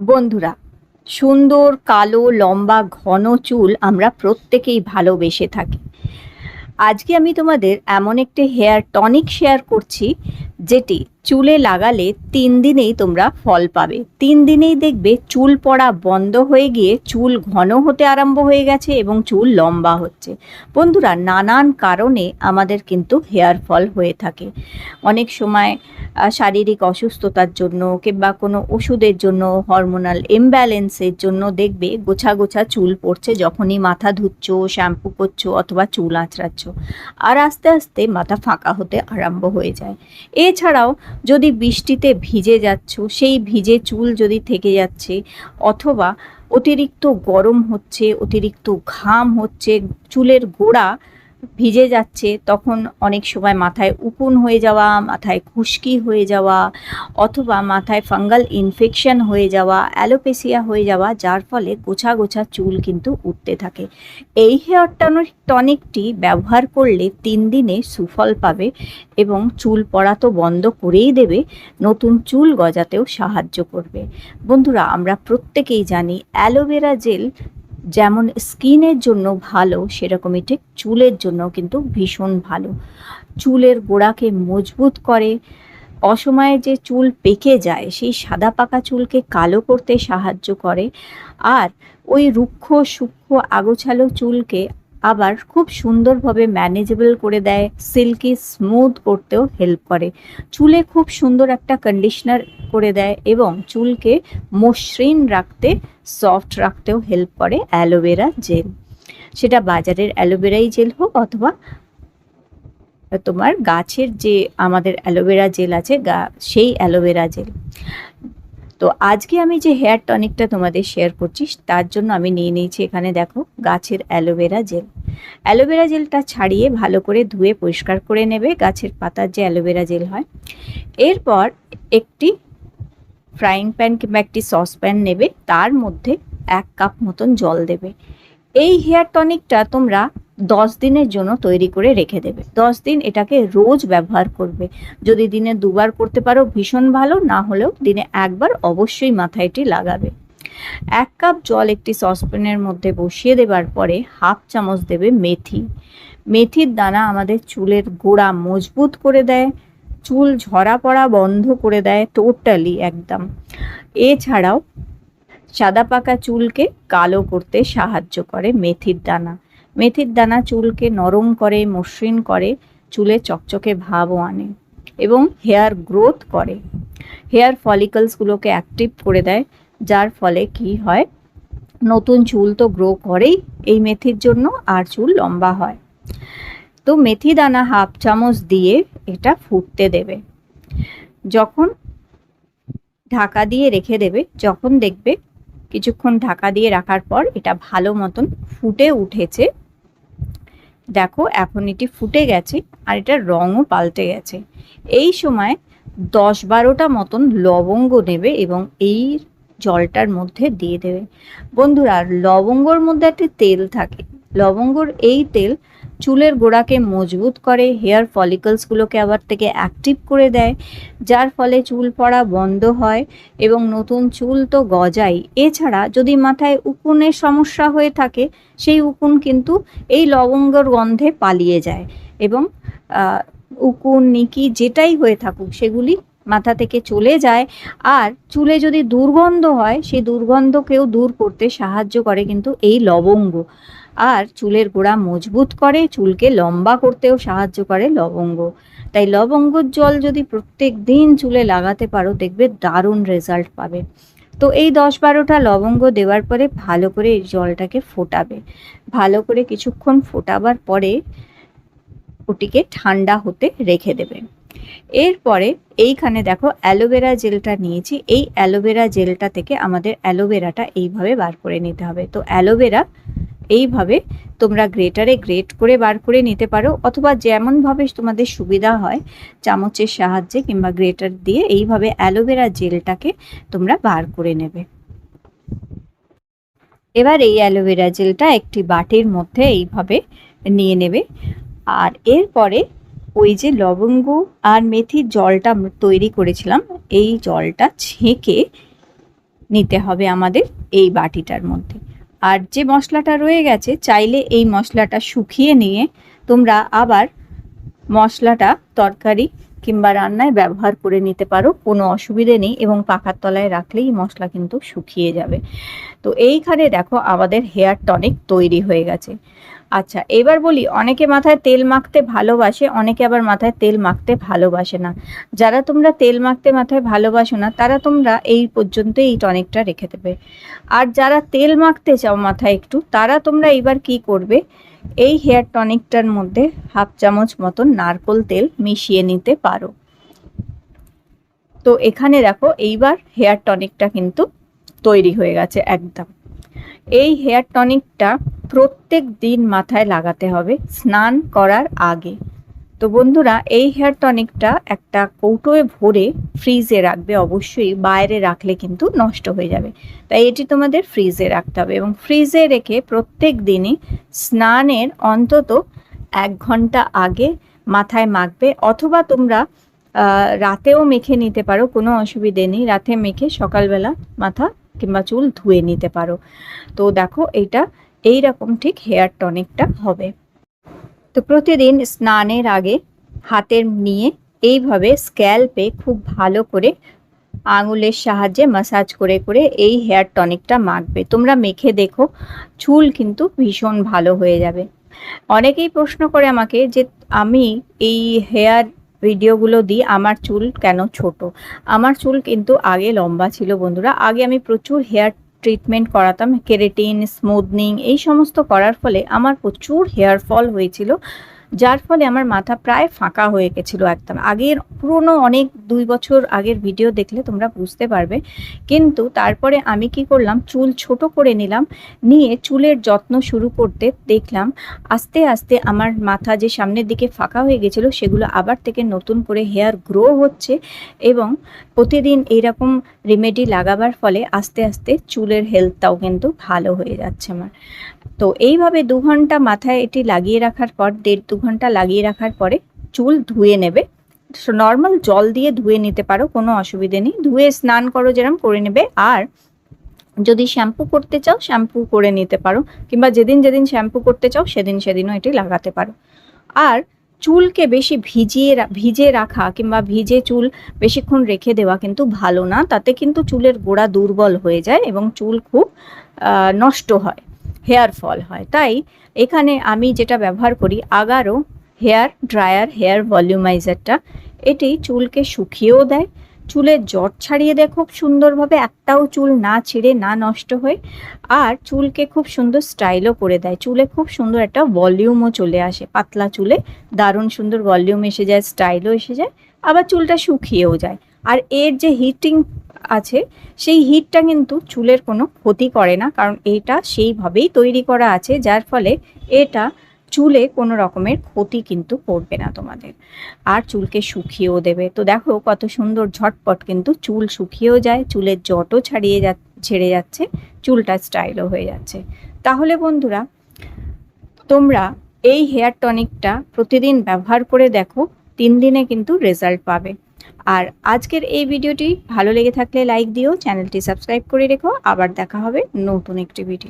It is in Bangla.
বন্ধুরা, সুন্দর, কালো, লম্বা, ঘন চুল আমরা প্রত্যেকেই ভালোবেসে থাকি। আজকে আমি তোমাদের এমন একটি হেয়ার টনিক শেয়ার করছি, যেটি চুলে লাগালে তিন দিনেই তোমরা ফল পাবে। তিন দিনেই দেখবে চুল পড়া বন্ধ হয়ে গিয়ে চুল ঘন হতে আরম্ভ হয়ে গেছে এবং চুল লম্বা হচ্ছে। বন্ধুরা, নানান কারণে আমাদের কিন্তু হেয়ার ফল হয়ে থাকে। অনেক সময় শারীরিক অসুস্থতার জন্য কিংবা কোনো ওষুধের জন্য হরমোনাল ইমব্যালেন্সের জন্য দেখবে গোছা গোছা চুল পড়ছে যখনই মাথা ধুচ্ছ শ্যাম্পু করছ অথবা চুল আঁচড়াচ্ছ। আর আস্তে আস্তে মাথা ফাঁকা হতে আরম্ভ হয়ে যায়। এছাড়াও যদি বৃষ্টিতে ভিজে যাচ্ছ, সেই ভিজে চুল যদি থেকে যাচ্ছে, অথবা অতিরিক্ত গরম হচ্ছে, অতিরিক্ত ঘাম হচ্ছে, চুলের গোড়া ভিজে যাচ্ছে, তখন অনেক সময় মাথায় উকুন হয়ে যাওয়া, মাথায় খুশকি হয়ে যাওয়া, অথবা মাথায় ফাঙ্গাল ইনফেকশন হয়ে যাওয়া, অ্যালোপেসিয়া হয়ে যাওয়া, যার ফলে গোছা গোছা চুল কিন্তু উঠতে থাকে। এই হেয়ার টনিক, টনিকটি ব্যবহার করলে তিন দিনে সুফল পাবে এবং চুল পড়া তো বন্ধ করেই দেবে, নতুন চুল গজাতেও সাহায্য করবে। বন্ধুরা, আমরা প্রত্যেকেই জানি অ্যালোভেরা জেল যেমন স্কিনের জন্য ভালো, সেরকমই ঠিক চুলের জন্য কিন্তু ভীষণ ভালো। চুলের গোড়াকে মজবুত করে, অসময়ে যে চুল পেকে যায়, সেই সাদা পাকা চুলকে কালো করতে সাহায্য করে। আর ওই রুক্ষ, সূক্ষ্ম, আগোছালো চুলকে আবার খুব সুন্দরভাবে ম্যানেজেবল করে দেয় সিল্কি স্মুথ করতেও হেল্প করে। চুলে খুব সুন্দর একটা কন্ডিশনার করে দেয় এবং চুলকে মসৃণ রাখতে সফট রাখতেও হেল্প করে অ্যালোভেরা জেল সেটা বাজারের অ্যালোভেরাই জেল হোক অথবা তোমার গাছের যে আমাদের অ্যালোভেরা জেল আছে, গা সেই অ্যালোভেরা জেল তো আজকে আমি যে হেয়ার টনিকটা তোমাদের শেয়ার করছি, তার জন্য আমি নিয়ে নিয়েছি এখানে দেখো গাছের অ্যালোভেরা জেল। অ্যালোভেরা জেলটা ছাড়িয়ে ভালো করে ধুয়ে পরিষ্কার করে নেবে, গাছের পাতার যে অ্যালোভেরা জেল হয়। এরপর একটি ফ্রাইং প্যান কিংবা একটি সসপ্যান নেবে, তার মধ্যে এক কাপ মতন জল দেবে। এই হেয়ার টনিকটা তোমরা দশ দিনের জন্য তৈরি করে রেখে দেবে। দশ দিন এটাকে রোজ ব্যবহার করবে। যদি দিনে দুবার করতে পারো, ভীষণ ভালো, না হলেও দিনে একবার অবশ্যই মাথায় এটি লাগাবে। এক কাপ জল একটি সসপ্যানের মধ্যে বসিয়ে দেবার পরে হাফ চামচ দেবে মেথি। মেথির দানা আমাদের চুলের গোড়া মজবুত করে দেয়, চুল ঝরা পড়া বন্ধ করে দেয় টোটালি একদম। এছাড়াও সাদা পাকা চুলকে কালো করতে সাহায্য করে মেথির দানা। মেথির দানা চুলকে নরম করে, মসৃণ করে, চুলে চকচকে ভাবও আনে এবং হেয়ার গ্রোথ করে। হেয়ার ফলিকলসগুলোকে অ্যাক্টিভ করে দেয়, যার ফলে কি হয়, নতুন চুল তো গ্রো করেই এই মেথির জন্য আর চুল লম্বা হয়। তো মেথি দানা হাফ চামচ দিয়ে এটা ফুটতে দেবে। যখন ঢাকা দিয়ে রেখে দেবে, যখন দেখবে কিছুক্ষণ ঢাকা দিয়ে রাখার পর এটা ভালো মতন ফুটে উঠেছে। দেখো, এখন এটি ফুটে গেছে আর এটার রঙও পাল্টে গেছে। এই সময় দশ বারোটা মতন লবঙ্গ নেবে এবং এই জলটার মধ্যে দিয়ে দেবে। বন্ধুরা লবঙ্গর মধ্যে একটি তেল থাকে। লবঙ্গর এই তেল চুলের গোড়াকে মজবুত করে, হেয়ার ফলিকলসগুলোকে আবার থেকে অ্যাক্টিভ করে দেয়, যার ফলে চুল পড়া বন্ধ হয় এবং নতুন চুল তো গজাই এছাড়া যদি মাথায় উকুনের সমস্যা হয়ে থাকে, সেই উকুন কিন্তু এই লবঙ্গর গন্ধে পালিয়ে যায় এবং উকুন, নিকি যেটাই হয়ে থাকুক, সেগুলি মাথা থেকে চলে যায়। আর চুলে যদি দুর্গন্ধ হয়, সেই দুর্গন্ধকেও দূর করতে সাহায্য করে কিন্তু এই লবঙ্গ। আর চুলের গোড়া মজবুত করে, চুলকে লম্বা করতেও সাহায্য করে লবঙ্গ। তাই লবঙ্গর জল যদি প্রত্যেক দিন চুলে লাগাতে পারো, দেখবে দারুণ রেজাল্ট পাবে। তো এই দশ বারোটা লবঙ্গ দেওয়ার পরে ভালো করে এই জলটাকে ফোটাবে। ভালো করে কিছুক্ষণ ফোটাবার পরে ওটিকে ঠান্ডা হতে রেখে দেবে। এরপরে এইখানে দেখো অ্যালোভেরা জেলটা নিয়েছি। এই অ্যালোভেরা জেলটা থেকে আমাদের অ্যালোভেরাটা এইভাবে বার করে নিতে হবে। তো অ্যালোভেরা এইভাবে তোমরা গ্রেটারে গ্রেট করে বার করে নিতে পারো, অথবা যেমনভাবে তোমাদের সুবিধা হয় চামচের সাহায্যে কিংবা গ্রেটার দিয়ে এইভাবে অ্যালোভেরা জেলটাকে তোমরা বার করে নেবে। এবার এই অ্যালোভেরা জেলটা একটি বাটির মধ্যে এইভাবে নিয়ে নেবে। আর এরপরে ওই যে লবঙ্গ আর মেথির জলটা তৈরি করেছিলাম, এই জলটা ছেঁকে নিতে হবে আমাদের এই বাটিটার মধ্যে। আর যে মশলাটা রয়ে গেছে, চাইলে এই মশলাটা শুকিয়ে নিয়ে তোমরা আবার মশলাটা তরকারি কিংবা রান্নায় ব্যবহার করে নিতে পারো, কোনো অসুবিধে নেই এবং পাখার তলায় রাখলেই মশলা কিন্তু শুকিয়ে যাবে। তো এইখানে দেখো আমাদের হেয়ার টনিক তৈরি হয়ে গেছে। আচ্ছা এবার বলি, অনেকে মাথায় তেল মাখতে ভালোবাসে, অনেকে আবার মাথায় তেল মাখতে ভালোবাসে না। যারা তোমরা তেল মাখতে মাথায় ভালোবাসো না, তারা তোমরা এই পর্যন্ত এই টনিকটা রেখে দেবে। আর যারা তেল মাখতে চাও মাথায় একটু, তারা তোমরা এবার কি করবে, এই হেয়ার টনিকটার মধ্যে হাফ চামচ মতন নারকোল তেল মিশিয়ে নিতে পারো। তো এখানে দেখো, এইবার হেয়ার টনিকটা কিন্তু তৈরি হয়ে গেছে একদম। এই হেয়ার টনিকটা প্রত্যেক দিন মাথায় লাগাতে হবে স্নান করার আগে। তো বন্ধুরা, এই হেয়ার টনিকটা একটা কৌটোয় ভরে ফ্রিজে রাখবে অবশ্যই, বাইরে রাখলে কিন্তু নষ্ট হয়ে যাবে। তাই এটি তোমাদের ফ্রিজে রাখতে হবে এবং ফ্রিজে রেখে প্রত্যেক দিনই স্নানের অন্তত এক ঘণ্টা আগে মাথায় মাখবে অথবা তোমরা রাতেও মেখে নিতে পারো, কোনো অসুবিধে নেই। রাতে মেখে সকালবেলা মাথা কিংবা চুল ধুয়ে নিতে পারো। তো দেখো এটা এই রকম ঠিক হেয়ার টনিকটা হবে। তো প্রতিদিন স্নানের আগে হাতের নিয়ে এইভাবে স্ক্যাল্পে খুব ভালো করে আঙুলের সাহায্যে মাসাজ করে করে এই হেয়ার টনিকটা মাখবে। তোমরা মেখে দেখো, চুল কিন্তু ভীষণ ভালো হয়ে যাবে। অনেকেই প্রশ্ন করে আমাকে যে, আমি এই হেয়ার ভিডিওগুলো দিই, আমার চুল কেন ছোট? আমার চুল কিন্তু আগে লম্বা ছিল বন্ধুরা। আগে আমি প্রচুর হেয়ার ট্রিটমেন্ট করাতাম কেরেটিন স্মুথনিং এই সমস্ত করার ফলে আমার প্রচুর হেয়ার ফল হয়েছিল। যার ফলে আমার মাথা প্রায় ফাঁকা হয়ে গেছিল একদম। আগের পুরনো অনেক দুই বছর আগের ভিডিও দেখলে তোমরা বুঝতে পারবে। কিন্তু তারপরে আমি কি করলাম, চুল ছোট করে নিলাম, নিয়ে চুলের যত্ন শুরু করতে দেখলাম, আস্তে আস্তে আমার মাথা যে সামনের দিকে ফাঁকা হয়ে গেছিল, সেগুলো আবার থেকে নতুন করে হেয়ার গ্রো হচ্ছে এবং প্রতিদিন এইরকম রেমেডি লাগাবার ফলে আস্তে আস্তে চুলের হেলথটাও কিন্তু ভালো হয়ে যাচ্ছে আমার। তো এইভাবে দু ঘণ্টা মাথায় এটি লাগিয়ে রাখার পর দেড় দু ঘণ্টা লাগিয়ে রাখার পরে চুল ধুয়ে নেবে। নর্মাল জল দিয়ে ধুয়ে নিতে পারো, কোনো অসুবিধে নেই। ধুয়ে স্নান করো যেরকম করে নেবে। আর যদি শ্যাম্পু করতে চাও, শ্যাম্পু করে নিতে পারো। কিংবা যেদিন যেদিন শ্যাম্পু করতে চাও, সেদিন সেদিনও এটি লাগাতে পারো। আর চুলকে বেশি ভিজিয়ে ভিজে রাখা কিংবা ভিজে চুল বেশিক্ষণ রেখে দেওয়া কিন্তু ভালো না। তাতে কিন্তু চুলের গোড়া দুর্বল হয়ে যায় এবং চুল খুব নষ্ট হয়। হেয়ার ফল হয়। তাই এখানে আমি যেটা ব্যবহার করি আগারো হেয়ার ড্রায়ার, হেয়ার ভলিউমাইজারটা, এটি চুলকে শুকিয়েও দেয়। চুলের জট ছাড়িয়ে দেয় খুব সুন্দরভাবে, একটাও চুল না ছিঁড়ে, না নষ্ট হয়ে, আর চুলকে খুব সুন্দর স্টাইলও করে দেয়। চুলে খুব সুন্দর একটা ভলিউমও চলে আসে। পাতলা চুলে দারুণ সুন্দর ভলিউম এসে যায়, স্টাইলও এসে যায়, আবার চুলটা শুকিয়েও যায়। আর এর যে হিটিং আছে, সেই হিটটা কিন্তু চুলের কোনো ক্ষতি করে না, কারণ এটা সেইভাবেই তৈরি করা আছে, যার ফলে এটা চুলে কোনো রকমের ক্ষতি কিন্তু করবে না তোমাদের। আর চুলকে শুকিয়েও দেবে। তো দেখো কত সুন্দর ঝটপট কিন্তু চুল শুকিয়েও যায়, চুলের জটও ছাড়িয়ে যা, ছেড়ে যাচ্ছে, চুলটা স্টাইলও হয়ে যাচ্ছে। তাহলে বন্ধুরা, তোমরা এই হেয়ার টনিকটা প্রতিদিন ব্যবহার করে দেখো, তিন দিনে কিন্তু রেজাল্ট পাবে। আর আজকের এই ভিডিওটি ভালো লেগে থাকলে লাইক দিও, চ্যানেলটি সাবস্ক্রাইব করে রেখো, আবার দেখা হবে নতুন একটি ভিডিও